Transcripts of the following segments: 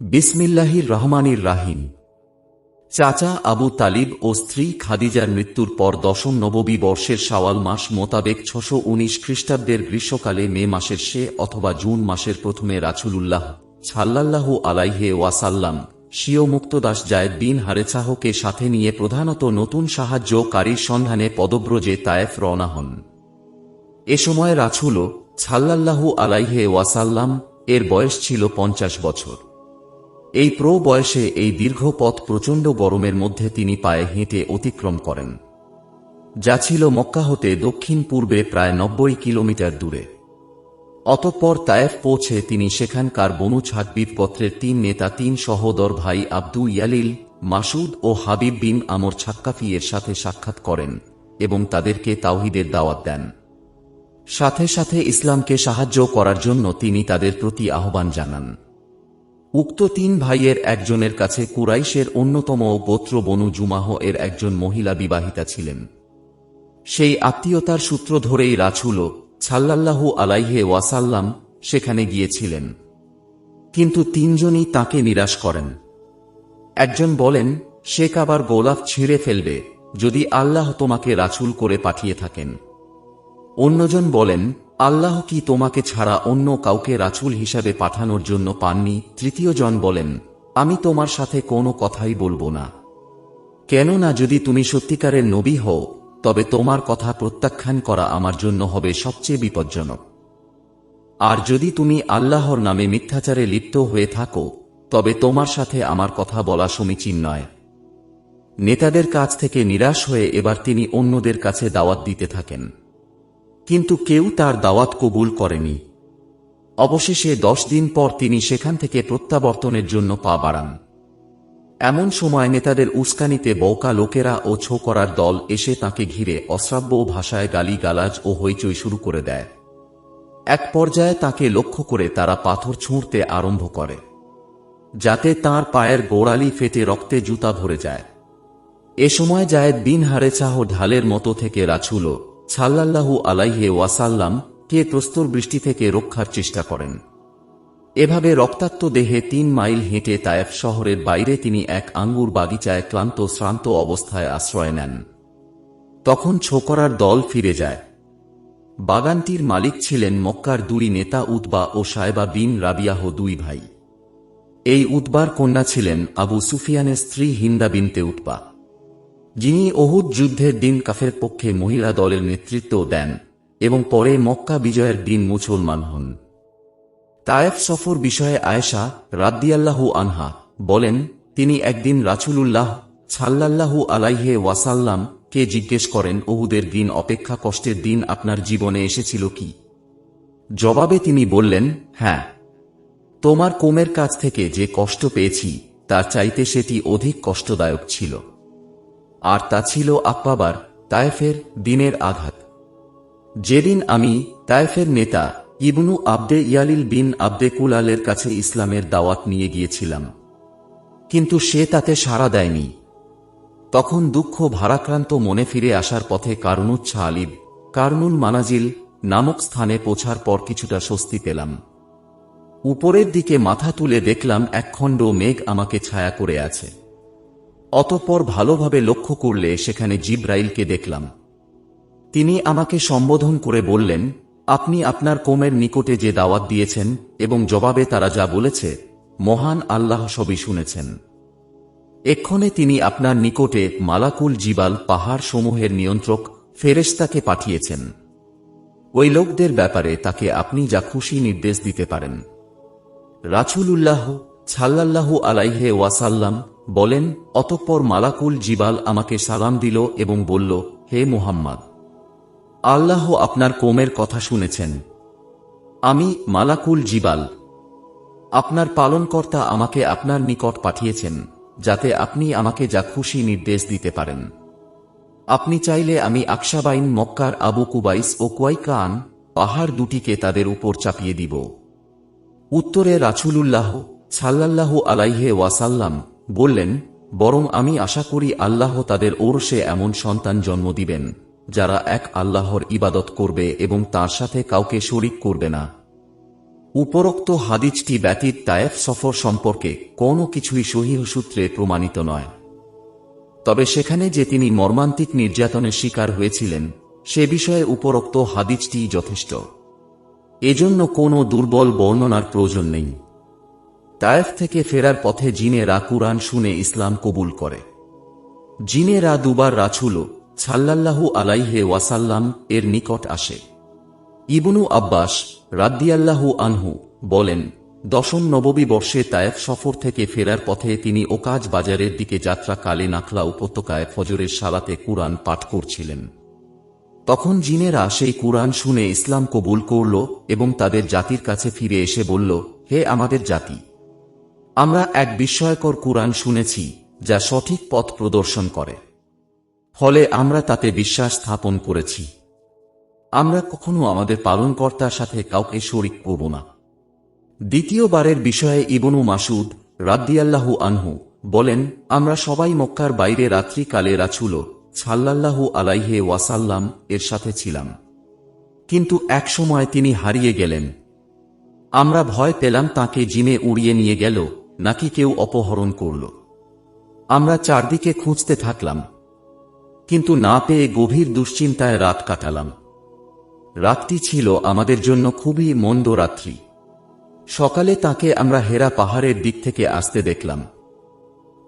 বিসমিল্লাহির রহমানির রাহিম। চাচা আবু তালিব ও স্ত্রী খাদিজার মৃত্যুর পর দশম নববী বর্ষের শাওয়াল মাস মোতাবেক ছশো উনিশ খ্রিস্টাব্দের গ্রীষ্মকালে মে মাসের সে অথবা জুন মাসের প্রথমে রাছুলুল্লাহ ছাল্লাল্লাহু আলাইহে ওয়াসাল্লাম স্বীয় মুক্তদাস জায়েদ বিন হারেছাহকে সাথে নিয়ে প্রধানত নতুন সাহায্যকারীর সন্ধানে পদব্রজে তায়েফ রওনা হন। এ সময় রাছুল ছাল্লাল্লাহু আলাইহে ওয়াসাল্লাম এর বয়স ছিল পঞ্চাশ বছর। এই প্রো বয়সে এই দীর্ঘ পথ প্রচণ্ড গরমের মধ্যে তিনি পায়ে হেঁটে অতিক্রম করেন। যা ছিল মক্কা হতে দক্ষিণ পূর্বে প্রায় নব্বই কিলোমিটার দূরে। অতঃপর তায়েফ পৌঁছে তিনি সেখানকার বনু ছাকবিব পত্রের তিন নেতা, তিন সহোদর ভাই আব্দু ইয়ালিল মাসুদ ও হাবিব বিন আমর ছাক্কাফি এর সাথে সাক্ষাৎ করেন এবং তাদেরকে তাওহিদের দাওয়াত দেন। সাথে সাথে ইসলামকে সাহায্য করার জন্য তিনি তাদের প্রতি আহ্বান জানান। উক্ত তিন ভাইয়ের একজনের কাছে কুরাইশের অন্যতম গোত্র বনু জুমাহ এর একজন মহিলা বিবাহিতা ছিলেন। সেই আত্মীয়তার সূত্র ধরেই রাছুল ছাল্লাল্লাহু আলাইহে ওয়াসাল্লাম সেখানে গিয়েছিলেন। কিন্তু তিনজনই তাকে নিরাশ করেন। একজন বলেন সে কাবার গোলাপ ছিঁড়ে ফেলবে যদি আল্লাহ তোমাকে রাছুল করে পাঠিয়ে থাকেন। অন্যজন বলেন আল্লাহ কি তোমাকে ছাড়া অন্য কাউকে রাচুল হিসাবে পাঠানোর জন্য পাননি? তৃতীয় জন বলেন, আমি তোমার সাথে কোনো কথাই বলব না। কেননা যদি তুমি সত্যিকারের নবী হও, তবে তোমার কথা প্রত্যাখ্যান করা আমার জন্য হবে সবচেয়ে বিপজ্জনক। আর যদি তুমি আল্লাহর নামে মিথ্যাচারে লিপ্ত হয়ে থাকো, তবে তোমার সাথে আমার কথা বলা সমীচীন নয়। নেতাদের কাছ থেকে নিরাশ হয়ে এবার তিনি অন্যদের কাছে দাওয়াত দিতে থাকেন। কিন্তু কেউ তার দাওয়াত কবুল করেনি। অবশেষে দশ দিন পর তিনি সেখান থেকে প্রত্যাবর্তনের জন্য পা বাড়ান। এমন সময় নেতাদের উস্কানিতে বৌকা লোকেরা ও ছোকরার দল এসে তাকে ঘিরে অশ্রাব্য ভাষায় গালি গালাজ ও হইচই শুরু করে দেয়। এক পর্যায়ে তাকে লক্ষ্য করে তারা পাথর ছুঁড়তে আরম্ভ করে, যাতে তার পায়ের গোড়ালি ফেটে রক্তে জুতা ভরে যায়। এ সময় জায়েদ বিন হারেছাহ ঢালের মতো থেকে রাছুল ছাল্লাল্লাহু আলাইহে ওয়াসাল্লাম কে প্রস্তর বৃষ্টি থেকে রক্ষার চেষ্টা করেন। এভাবে রক্তাক্ত দেহে তিন মাইল হেঁটে তায়েফ শহরের বাইরে তিনি এক আঙ্গুর বাগিচায় ক্লান্ত, শ্রান্ত অবস্থায় আশ্রয় নেন। তখন ছোকরার দল ফিরে যায়। বাগানটির মালিক ছিলেন মক্কার দুই নেতা উতবা ও সায়বা বিন রাবিয়াহ দুই ভাই। এই উতবার কন্যা ছিলেন আবু সুফিয়ানের স্ত্রী হিন্দা বিনতে উতবা। যিনি অহুদ যুদ্ধের দিন কাফের পক্ষে মহিলা দলের নেতৃত্ব দেন এবং পরে মক্কা বিজয়ের দিন মুসলমান হন। তায়েফ সফর বিষয়ে আয়েশা রাদ্দিয়াল্লাহু আনহা বলেন, তিনি একদিন রাছুলুল্লাহ ছাল্লাল্লাহু আলাইহে ওয়াসাল্লাম কে জিজ্ঞেস করেন, ওহুদের দিন অপেক্ষা কষ্টের দিন আপনার জীবনে এসেছিল কি? জবাবে তিনি বললেন হ্যাঁ তোমার কোমের কাছ থেকে যে কষ্ট পেয়েছি, তার চাইতে সেটি অধিক কষ্টদায়ক ছিল। আর তা ছিল আপ্পাবার তায়েফের দিনের আঘাত। যেদিন আমি তায়েফের নেতা ইবনু আবদে ইয়ালিল বিন আবদে কুলালের কাছে ইসলামের দাওয়াত নিয়ে গিয়েছিলাম। কিন্তু সে তাতে সাড়া দেয়নি। তখন দুঃখ ভারাক্রান্ত মনে ফিরে আসার পথে কারণুচ্ছা আলিব কারনুল মানাজিল নামক স্থানে পৌঁছার পর কিছুটা স্বস্তি পেলাম। উপরের দিকে মাথা তুলে দেখলাম একখণ্ড মেঘ আমাকে ছায়া করে আছে। অতঃপর ভালোভাবে লক্ষ্য করলে সেখানে জিব্রাইলকে দেখলাম। তিনি আমাকে সম্বোধন করে বললেন, আপনি আপনার কোমের নিকটে যে দাওয়াত দিয়েছেন এবং জবাবে তারা যা বলেছে, মহান আল্লাহ সবই শুনেছেন। এক্ষণে তিনি আপনার নিকটে মালাকুল জিবাল পাহাড় সমূহের নিয়ন্ত্রক ফেরেশতাকে পাঠিয়েছেন। ওই লোকদের ব্যাপারে তাকে আপনি যা খুশি নির্দেশ দিতে পারেন। রাছুলুল্লাহ ছাল্লাল্লাহু আলাইহে ওয়াসাল্লাম বলেন, অতঃপর মালাকুল জিবাল আমাকে সালাম দিল এবং বলল, হে মুহাম্মদ, আল্লাহ আপনার কোমের কথা শুনেছেন। আমি মালাকুল জিবাল। আপনার পালনকর্তা আমাকে আপনার নিকট পাঠিয়েছেন, যাতে আপনি আমাকে যা খুশি নির্দেশ দিতে পারেন। আপনি চাইলে আমি আকশাবাইন মক্কার আবু কুবাইস ও কোয়াইকান পাহাড় দুটিকে তাদের উপর চাপিয়ে দিব। উত্তরে রাছুলুল্লাহ সাল্লাল্লাহু আলাইহে ওয়াসাল্লাম বললেন, বরং আমি আশা করি আল্লাহ তাদের ওরসে এমন সন্তান জন্ম দিবেন, যারা এক আল্লাহর ইবাদত করবে এবং তার সাথে কাউকে শরিক করবে না। উপরোক্ত হাদিজটি ব্যতীত তায়েফ সফর সম্পর্কে কোনো কিছুই সহিহ সূত্রে প্রমাণিত নয়। তবে সেখানে যে তিনি মর্মান্তিক নির্যাতনের শিকার হয়েছিলেন, সে বিষয়ে উপরোক্ত হাদিজটি যথেষ্ট। এজন্য কোনো দুর্বল বর্ণনার প্রয়োজন নেই। তায়েফ থেকে ফেরার পথে জিনেরা কুরআন শুনে ইসলাম কবুল করে। জিনেরা দুবার রাছুল ছাল্লাল্লাহু আলাইহে ওয়াসাল্লাম এর নিকট আসে। ইবনু আব্বাস রাদ্দিয়াল্লাহু আনহু বলেন, দশম নববী বর্ষে তায়েফ সফর থেকে ফেরার পথে তিনি ওকাজ বাজারের দিকে যাত্রাকালে নাকলা উপত্যকায় ফজরের সালাতে কুরআন পাঠ করছিলেন। তখন জিনেরা সেই কুরআন শুনে ইসলাম কবুল করল এবং তাদের জাতির কাছে ফিরে এসে বলল, হে আমাদের জাতি আমরা এক বিস্ময়কর কুরআন শুনেছি, যা সঠিক পথ প্রদর্শন করে। ফলে আমরা তাতে বিশ্বাস স্থাপন করেছি। আমরা কখনো আমাদের পালনকর্তার সাথে কাউকে শরিক করব না। দ্বিতীয়বারের বিষয়ে ইবনু মাসুদ রাদ্দিয়াল্লাহু আনহু বলেন, আমরা সবাই মক্কার বাইরে রাত্রিকালে রাছুল ছাল্লাল্লাহু আলাইহে ওয়াসাল্লাম এর সাথে ছিলাম। কিন্তু এক সময় তিনি হারিয়ে গেলেন। আমরা ভয় পেলাম তাকে জিমে উড়িয়ে নিয়ে গেল নাকি কেউ অপহরণ করল। আমরা চারদিকে খুঁজতে থাকলাম, কিন্তু না পেয়ে গভীর দুশ্চিন্তায় রাত কাটালাম। রাতটি ছিল আমাদের জন্য খুবই মন্দ রাত্রি। সকালে তাকে আমরা হেরা পাহাড়ের দিক থেকে আসতে দেখলাম।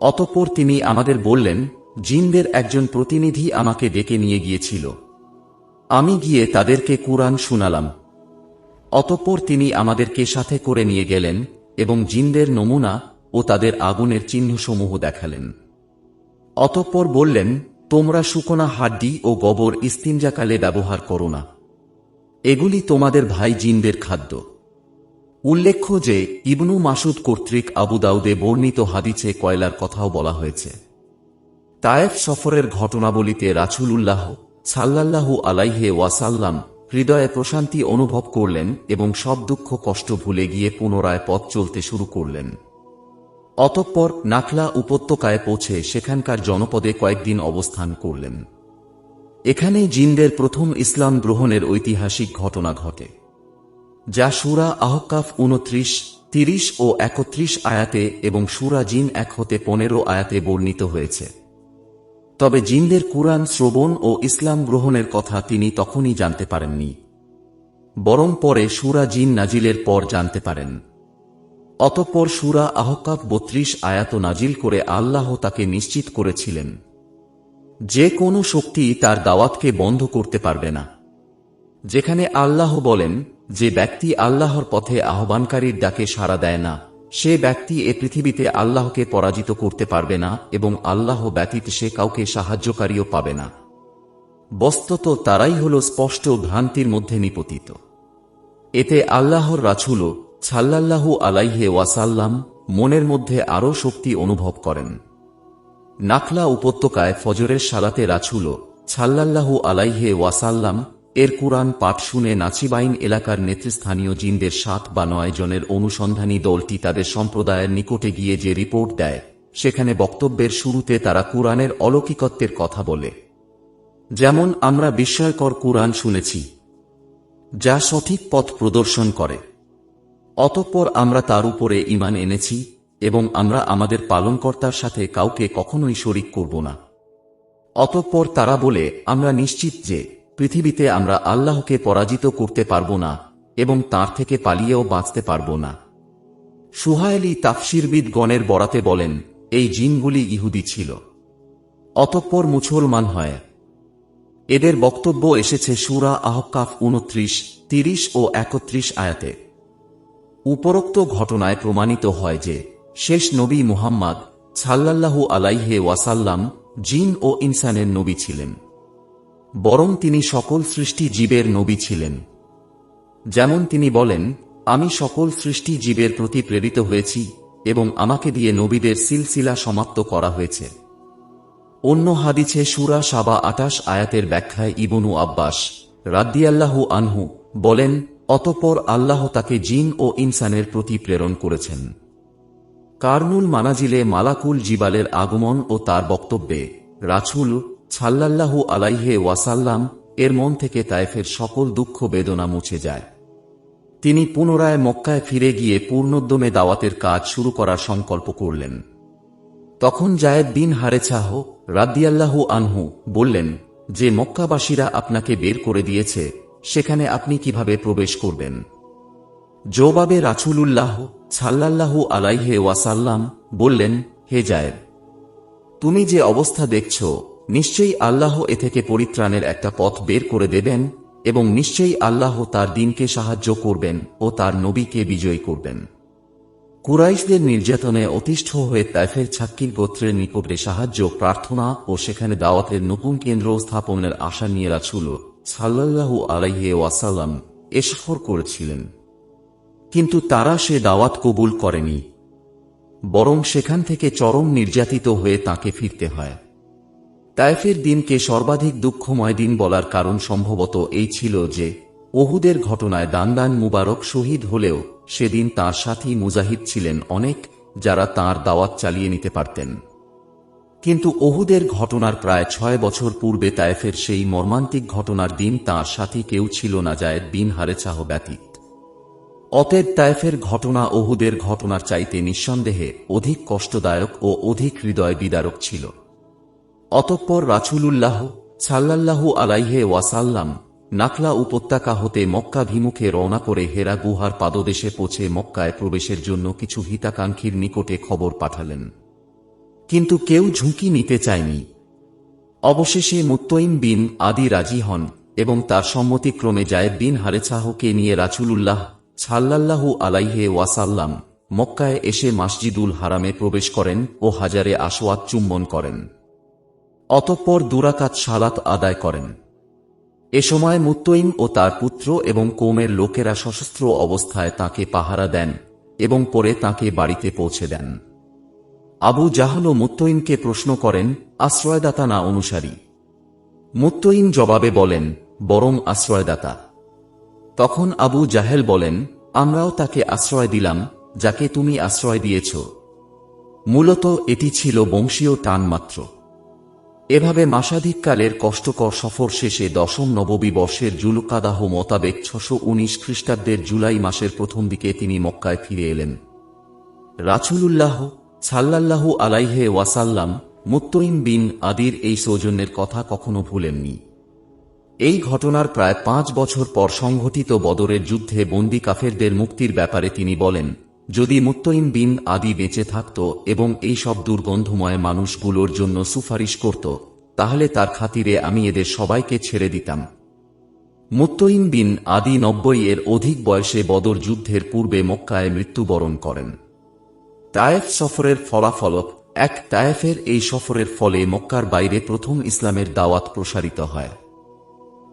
অতঃপর তিনি আমাদের বললেন, জিনদের একজন প্রতিনিধি আমাকে ডেকে নিয়ে গিয়েছিল। আমি গিয়ে তাদেরকে কুরআন শুনালাম। অতঃপর তিনি আমাদেরকে সাথে করে নিয়ে গেলেন এবং জিনদের নমুনা ও তাদের আগুনের চিহ্নসমূহ দেখালেন। অতঃপর বললেন, তোমরা শুকনা হাড্ডি ও গোবর ইস্তিনজাকালে ব্যবহার করো না। এগুলি তোমাদের ভাই জিনদের খাদ্য। উল্লেখ্য যে, ইবনু মাসুদ কর্তৃক আবু দাউদে বর্ণিত হাদিছে কয়লার কথাও বলা হয়েছে। তায়েফ সফরের ঘটনাবলিতে রাছুল উল্লাহ সাল্লাল্লাহু আলাইহে ওয়াসাল্লাম হৃদয়ে প্রশান্তি অনুভব করলেন এবং সব দুঃখ কষ্ট ভুলে গিয়ে পুনরায় পথ চলতে শুরু করলেন। অতঃপর নাখলা উপত্যকায় পৌঁছে সেখানকার জনপদে কয়েকদিন অবস্থান করলেন। এখানে জিনদের প্রথম ইসলাম গ্রহণের ঐতিহাসিক ঘটনা ঘটে, যা সুরা আহকাফ উনত্রিশ তিরিশ ও একত্রিশ আয়াতে এবং সুরা জিন এক হতে পনেরো আয়াতে বর্ণিত হয়েছে। তবে জিনদের কুরআন, শ্রবণ ও ইসলাম গ্রহণের কথা তিনি তখনই জানতে পারেননি। বরং পরে সুরা জিন নাজিলের পর জানতে পারেন। অতঃপর সুরা আহকাব বত্রিশ আয়াত নাজিল করে আল্লাহ তাকে নিশ্চিত করেছিলেন। যে কোনো শক্তি তার দাওয়াতকে বন্ধ করতে পারবে না। যেখানে আল্লাহ বলেন, যে ব্যক্তি আল্লাহর পথে আহ্বানকারীর ডাকে সাড়া দেয় না সে ব্যক্তি এ পৃথিবীতে আল্লাহকে পরাজিত করতে পারবে না এবং আল্লাহ ব্যতীত সে কাউকে সাহায্যকারীও পাবে না। বস্তত তারাই হল স্পষ্ট ভ্রান্তির মধ্যে নিপতিত। এতে আল্লাহর রাছুল ছাল্লাল্লাহু আলাইহে ওয়াসাল্লাম মনের মধ্যে আরও শক্তি অনুভব করেন। নাখলা উপত্যকায় ফজরের সালাতে রাছুল ছাল্লাল্লাহু আলাইহে ওয়াসাল্লাম এর কুরআন পাঠ শুনে নাচিবাইন এলাকার নেতৃস্থানীয় জিনদের সাত বা নয় জনের অনুসন্ধানী দলটি তাদের সম্প্রদায়ের নিকটে গিয়ে যে রিপোর্ট দেয়, সেখানে বক্তব্যের শুরুতে তারা কুরআনের অলৌকিকত্বের কথা বলে। যেমন আমরা বিস্ময়কর কুরআন শুনেছি, যা সঠিক পথ প্রদর্শন করে। অতঃপর আমরা তার উপরে ইমান এনেছি এবং আমরা আমাদের পালনকর্তার সাথে কাউকে কখনোই শরিক করব না। অতঃপর তারা বলে, আমরা নিশ্চিত যে পৃথিবীতে আমরা আল্লাহকে পরাজিত করতে পারব না এবং তার থেকে পালিয়েও বাঁচতে পারব না। সুহায়লি তাফসিরবিদ গণের বরাতে বলেন, এই জিনগুলি ইহুদি ছিল। অতঃপর মুসলমান হয়। এদের বক্তব্য এসেছে সুরা আহকাফ উনত্রিশ তিরিশ ও একত্রিশ আয়াতে। উপরোক্ত ঘটনায় প্রমাণিত হয় যে, শেষ নবী মুহাম্মদ সাল্লাল্লাহু আলাইহে ওয়াসাল্লাম জিন ও ইনসানের নবী ছিলেন। বরং তিনি সকল সৃষ্টি জীবের নবী ছিলেন। যেমন তিনি বলেন, আমি সকল সৃষ্টি জীবের প্রতি প্রেরিত হয়েছি এবং আমাকে দিয়ে নবীদের সিলসিলা সমাপ্ত করা হয়েছে। অন্য হাদিছে সুরা সাবা আটাশ আয়াতের ব্যাখ্যায় ইবনু আব্বাস রাদ্দিয়াল্লাহু আনহু বলেন, অতপর আল্লাহ তাকে জিন ও ইনসানের প্রতি প্রেরণ করেছেন। কার্নুল মানাজিলে মালাকুল জিবালের আগমন ও তার বক্তব্যে রাছুল ছাল্লাল্লাহু আলাইহে ওয়াসাল্লাম এর মন থেকে তায়েফের সকল দুঃখ বেদনা মুছে যায়। তিনি পুনরায় মক্কায় ফিরে গিয়ে পূর্ণোদ্যমে দাওয়াতের কাজ শুরু করার সংকল্প করলেন। তখন জায়েদ বিন হারেছাহ রাদ্দিয়াল্লাহু আনহু বললেন, যে মক্কাবাসীরা আপনাকে বের করে দিয়েছে, সেখানে আপনি কীভাবে প্রবেশ করবেন? জবাবে রাছুলুল্লাহ সাল্লাল্লাহু আলাইহে ওয়াসাল্লাম বললেন, হে জায়েদ, তুমি যে অবস্থা দেখছ নিশ্চয়ই আল্লাহ এ থেকে পরিত্রাণের একটা পথ বের করে দেবেন এবং নিশ্চয়ই আল্লাহ তার দিনকে সাহায্য করবেন ও তার নবীকে বিজয়ী করবেন। কুরাইশদের নির্যাতনে অতিষ্ঠ হয়ে তাইফের ছাক্কির গোত্রের নিকটে সাহায্য, প্রার্থনা ও সেখানে দাওয়াতের নতুন কেন্দ্র স্থাপনের আশা নিয়ে রাছুল সাল্লাল্লাহু আলাইহে ওয়াসাল্লাম এ সফর করেছিলেন। কিন্তু তারা সে দাওয়াত কবুল করেনি, বরং সেখান থেকে চরম নির্যাতিত হয়ে তাকে ফিরতে হয়। তায়েফের দিনকে সর্বাধিক দুঃখময় দিন বলার কারণ সম্ভবত এই ছিল যে, ওহুদের ঘটনায় দান্দান মুবারক শহীদ হলেও সেদিন তার সাথী মুজাহিদ ছিলেন অনেক যারা তার দাওয়াত চালিয়ে নিতে পারতেন। কিন্তু ওহুদের ঘটনার প্রায় ছয় বছর পূর্বে তায়েফের সেই মর্মান্তিক ঘটনার দিন তার সাথী কেউ ছিল না যায় বিন হারেচাহ ব্যতীত। অতএব তায়েফের ঘটনা ওহুদের ঘটনার চাইতে নিঃসন্দেহে অধিক কষ্টদায়ক ও অধিক হৃদয় বিদারক ছিল। অতঃপর রাছুলুল্লাহ সাল্লাল্লাহু আলাইহে ওয়াসাল্লাম নাকলা উপত্যকা হতে মক্কাভিমুখে রওনা করে হেরা গুহার পাদদেশে পৌঁছে মক্কায় প্রবেশের জন্য কিছু হিতাকাঙ্ক্ষীর নিকটে খবর পাঠালেন। কিন্তু কেউ ঝুঁকি নিতে চায়নি। অবশেষে মুত্তইম বিন আদি রাজি হন এবং তার সম্মতিক্রমে জায়েদ বিন হারেছাহকে নিয়ে রাচুলুল্লাহ সাল্লাল্লাহু আলাইহে ওয়াসাল্লাম মক্কায় এসে মাসজিদুল হারামে প্রবেশ করেন ও হাজারে আসওয়াত চুম্বন করেন। অতঃপর দুরাকাত সালাত আদায় করেন। এ সময় মুত্তইম ও তার পুত্র এবং কোমের লোকেরা সশস্ত্র অবস্থায় তাকে পাহারা দেন এবং পরে তাকে বাড়িতে পৌঁছে দেন। আবু জাহল মুত্তইমকে প্রশ্ন করেন, আশ্রয়দাতা না অনুসারী? মুত্তইম জবাবে বলেন, বরং আশ্রয়দাতা। তখন আবু জাহেল বলেন, আমরাও তাকে আশ্রয় দিলাম, যাকে তুমি আশ্রয় দিয়েছ। মূলত এটি ছিল বংশীয় টান মাত্র এভাবে মাসাধিককালের কষ্টকর সফর শেষে দশম নববী বর্ষের জুলুকাদাহ মোতাবেক ছশো উনিশ খ্রিস্টাব্দের জুলাই মাসের প্রথম দিকে তিনি মক্কায় ফিরে এলেন। রাছুলুল্লাহ সাল্লাল্লাহু আলাইহে ওয়াসাল্লাম মুত্তইম বিন আদির এই সৌজন্যের কথা কখনো ভুলেননি। এই ঘটনার প্রায় পাঁচ বছর পর সংঘটিত বদরের যুদ্ধে বন্দি কাফেরদের মুক্তির ব্যাপারে তিনি বলেন যদি মুত্তইম বিন আদি বেঁচে থাকত এবং এই সব দুর্গন্ধময় মানুষগুলোর জন্য সুপারিশ করত, তাহলে তার খাতিরে আমি এদের সবাইকে ছেড়ে দিতাম। মুত্তইম বিন আদি নব্বই এর অধিক বয়সে বদর যুদ্ধের পূর্বে মক্কায় মৃত্যুবরণ করেন। তায়েফ সফরের ফলাফল এক তায়েফের এই সফরের ফলে মক্কার বাইরে প্রথম ইসলামের দাওয়াত প্রসারিত হয়।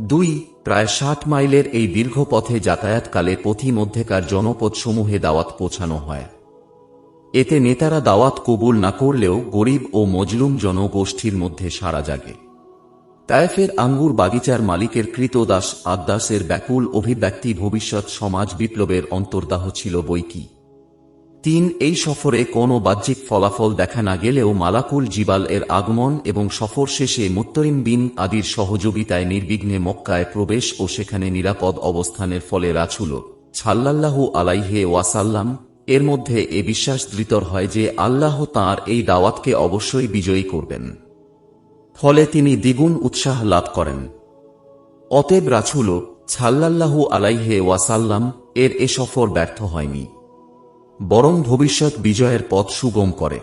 দুই প্রায় ষাট মাইলের এই দীর্ঘ পথে যাতায়াতকালে পথি মধ্যেকার জনপদসমূহে দাওয়াত পৌঁছানো হয়। এতে নেতারা দাওয়াত কবুল না করলেও গরিব ও মজলুম জনগোষ্ঠীর মধ্যে সারা জাগে। তায়েফের আঙ্গুর বাগিচার মালিকের কৃতদাস আদাসের ব্যাকুল অভিব্যক্তি ভবিষ্যৎ সমাজ বিপ্লবের অন্তর্দাহ ছিল বইকি তিন, এই সফরে কোনো বাহ্যিক ফলাফল দেখা না গেলেও মালাকুল জিবাল এর আগমন এবং সফর শেষে মুত্তরিম বিন আদির সহযোগিতায় নির্বিঘ্নে মক্কায় প্রবেশ ও সেখানে নিরাপদ অবস্থানের ফলে রাছুল ছাল্লাল্লাহু আলাইহে ওয়াসাল্লাম এর মধ্যে এ বিশ্বাস দৃতর হয় যে আল্লাহ তাঁর এই দাওয়াতকে অবশ্যই বিজয়ী করবেন। ফলে তিনি দ্বিগুণ উৎসাহ লাভ করেন। অতএব রাছুল ছাল্লাল্লাহু আলাইহে ওয়াসাল্লাম এর এ সফর ব্যর্থ হয়নি। বরং ভবিষ্যৎ বিজয়ের পথ সুগম করে।